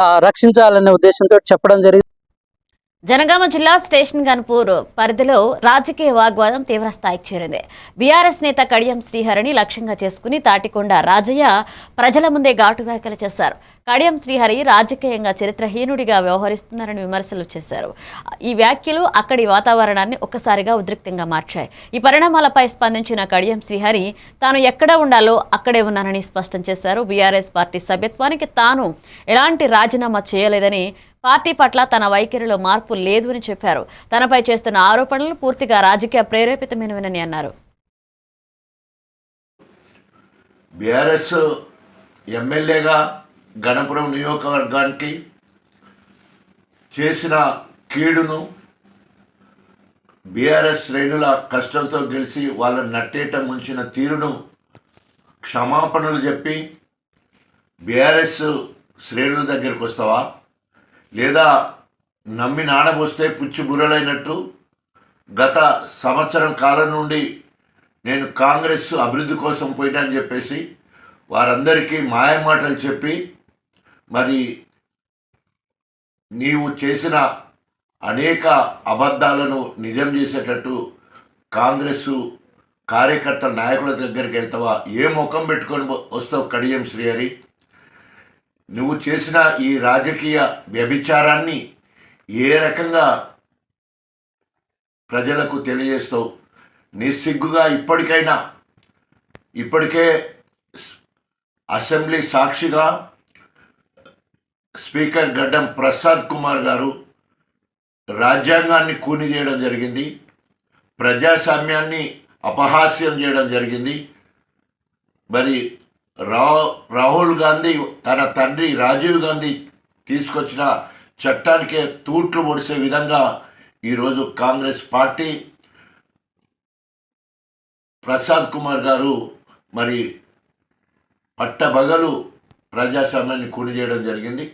ఆ, రక్షించాలనే ఉద్దేశంతో చెప్పడం జరిగింది జనగామ జిల్లా స్టేషన్ గన్పూర్ పరిధిలో రాజకీయ వాగ్వాదం తీవ్ర స్థాయికి చేరింది. బీఆర్ఎస్ నేత కడియం శ్రీహరిని లక్ష్యంగా చేసుకుని తాటికొండ రాజయ్య ప్రజల ముందే ఘాటు వ్యాఖ్యలు చేశారు. కడియం శ్రీహరి రాజకీయంగా చరిత్రహీనుడిగా వ్యవహరిస్తున్నారని విమర్శలు చేశారు. ఈ వ్యాఖ్యలు అక్కడి వాతావరణాన్ని ఒక్కసారిగా ఉద్రిక్తంగా మార్చాయి. ఈ పరిణామాలపై స్పందించిన కడియం శ్రీహరి తాను ఎక్కడ ఉండాలో అక్కడే ఉన్నానని స్పష్టం చేశారు. బీఆర్ఎస్ పార్టీ సభ్యత్వానికి తాను ఎలాంటి రాజీనామా చేయలేదని పార్టీ పట్ల తన వైఖరిలో మార్పు లేదు అని చెప్పారు. తనపై చేస్తున్న ఆరోపణలు పూర్తిగా రాజకీయ ప్రేరేపితమైనవని అన్నారు. బీఆర్ఎస్ ఎమ్మెల్యేగా గణపురం నియోజకవర్గానికి చేసిన కీడును బీఆర్ఎస్ శ్రేణుల కష్టంతో గెలిచి వాళ్ళని నట్టేట ముంచిన తీరును క్షమాపణలు చెప్పి బీఆర్ఎస్ శ్రేణుల దగ్గరికి వస్తావా? లేదా నమ్మి నానబోస్తే పుచ్చి బుర్రలైనట్టు. గత సంవత్సరం కాలం నుండి నేను కాంగ్రెస్ అభివృద్ధి కోసం పోయినని చెప్పేసి వారందరికీ మాయమాటలు చెప్పి మరి నీవు చేసిన అనేక అబద్ధాలను నిజం చేసేటట్టు కాంగ్రెస్ కార్యకర్తల నాయకుల దగ్గరికి వెళ్తావా? ఏ ముఖం పెట్టుకొని వస్తావు కడియం శ్రీహరి? నువ్వు చేసిన ఈ రాజకీయ వ్యభిచారాన్ని ఏ రకంగా ప్రజలకు తెలియజేస్తావు? నిస్సిగ్గుగా ఇప్పటికైనా ఇప్పటికే అసెంబ్లీ సాక్షిగా స్పీకర్ గడ్డం ప్రసాద్ కుమార్ గారు రాజ్యాంగాన్ని కూని చేయడం జరిగింది ప్రజాస్వామ్యాన్ని అపహాస్యం చేయడం జరిగింది. మరి రా రాహుల్ గాంధీ తన తండ్రి రాజీవ్ గాంధీ తీసుకొచ్చిన చట్టానికే తూట్లు పొడిసే విధంగా ఈరోజు కాంగ్రెస్ పార్టీ ప్రసాద్ కుమార్ గారు మరి పట్టబగలు ప్రజాస్వామ్యాన్ని కూని చేయడం జరిగింది.